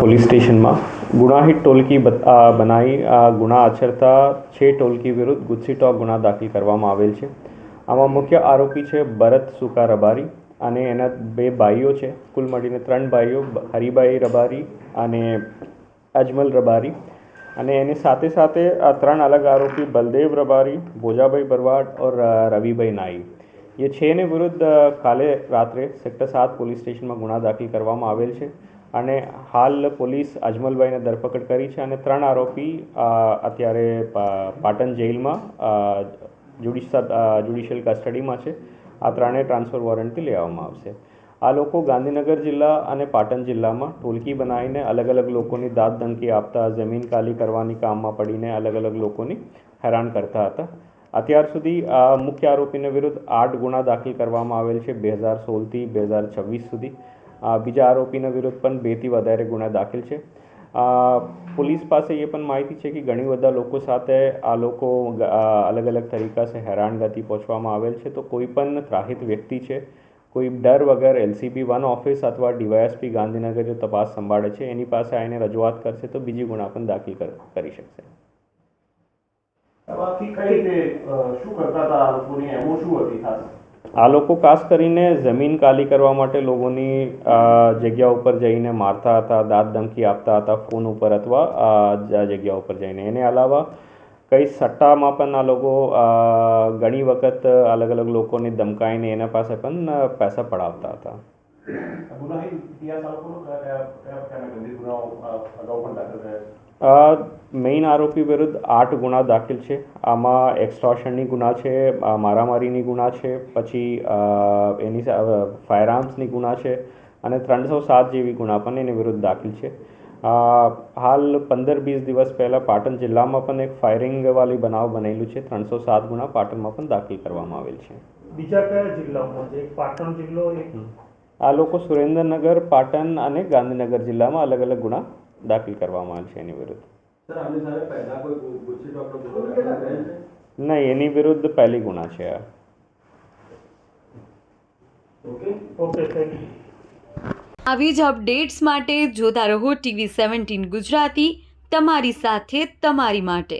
Police સ્ટેશનમાં. ગુણાહિત ટોલકી બનાવી ગુના આચરતા છે ટોલકી વિરુદ્ધ ગુજસીટો ગુના દાખલ કરવામાં આવેલ છે. આમાં મુખ્ય આરોપી છે ભરત સુકા રબારી અને એના બે ભાઈઓ છે. કુલ મળીને ત્રણ ભાઈઓ હરિભાઈ રબારી અને અજમલ રબારી. અને એની સાથે સાથે આ ત્રણ અલગ આરોપી બલદેવ રબારી, ભોજાભાઈ બરવાડ ઓર રવિભાઈ નાઈ. એ છેને વિરુદ્ધ કાલે રાત્રે સેક્ટર સાત પોલીસ સ્ટેશનમાં ગુના દાખલ કરવામાં આવેલ છે. અને હાલ પોલીસ અજમલભાઈને ધરપકડ કરી છે અને ત્રણ આરોપી અત્યારે પાટણ જેલમાં જ્યુડિશિયલ જ્યુડિશિયલ કસ્ટડીમાં છે. આ ત્રણેય ટ્રાન્સફર વોરંટથી લેવામાં આવશે. આ લોકો ગાંધીનગર જિલ્લા અને પાટણ જિલ્લામાં ટોલકી બનાવીને અલગ અલગ લોકોની દાદ ધમકી આપતા, જમીન ખાલી કરવાની કામમાં પડીને અલગ અલગ લોકોની હેરાન કરતા હતા. અત્યાર સુધી મુખ્ય આરોપીને વિરુદ્ધ આઠ ગુના દાખલ કરવામાં આવેલ છે, બે હજાર સોળથી બે હજાર છવ્વીસ સુધી. બીજા આરોપીના વિરુદ્ધ પણ બેથી વધારે ગુના દાખલ છે. પોલીસ પાસે એ પણ માહિતી છે કે ઘણી બધા લોકો સાથે આ લોકો અલગ અલગ તરીકા સે હેરાનગતિ પહોંચવામાં આવેલ છે. તો કોઈ પણ ત્રાહિત વ્યક્તિ છે, કોઈ ડર વગર એલસીબી વન ઓફિસ અથવા ડીવાયએસપી ગાંધીનગર જો તપાસ સંભાળે છે, એની પાસે આવીને રજૂઆત કરશે તો બીજી ગુના પણ દાખલ કરી શકશે. શું કરતા હતા લોકોની? શું હતી આ લોકો ખાસ કરીને જમીન ખાલી કરવા માટે લોકોની જગ્યા ઉપર જઈને મારતા હતા, દાંત ધમકી આપતા હતા, ફોન ઉપર અથવા જગ્યા ઉપર જઈને. એને અલાવા કઈ સટ્ટામાં પણ આ લોકો ઘણી વખત અલગ અલગ લોકોને ધમકાઈને એના પાસે પણ પૈસા પડાવતા હતા. ગુનાહિત ઇતિહાસ આ લોકોનો કયા કયા કયા પ્રકારના ગંભીર ગુનાઓ અગાઉ પણ દાખલ થયા મેઇન આરોપી વિરુદ્ધ આઠ ગુના દાખલ છે. આમાં એક્સ્ટ્રોશનની ગુના છે મારામારીની ગુના છે પછી એની ફાયર આર્મ્સની ગુના છે અને ત્રણસો સાત જેવી ગુના પણ એની વિરુદ્ધ દાખલ છે. હાલ પંદર વીસ દિવસ પહેલાં પાટણ જિલ્લામાં પણ એક ફાયરિંગવાળી બનાવ બનેલું છે. ત્રણસો સાત ગુના પાટણમાં પણ દાખલ કરવામાં આવેલ છે. બીજા કયા જિલ્લાઓમાં છે પાટણ જિલ્લો એક આ લોકો સુરેન્દ્રનગર પાટણ અને ગાંધીનગર જિલ્લામાં અલગ અલગ ગુના દાખલ કરવામાં આવેલ છે એની વિરુદ્ધ. નહીં એની વિરુદ્ધ પહેલી ગુના છે આ. આવી જ અપડેટ્સ માટે જોતા રહો ટીવી સેવન્ટીન ગુજરાતી તમારી સાથે તમારી માટે.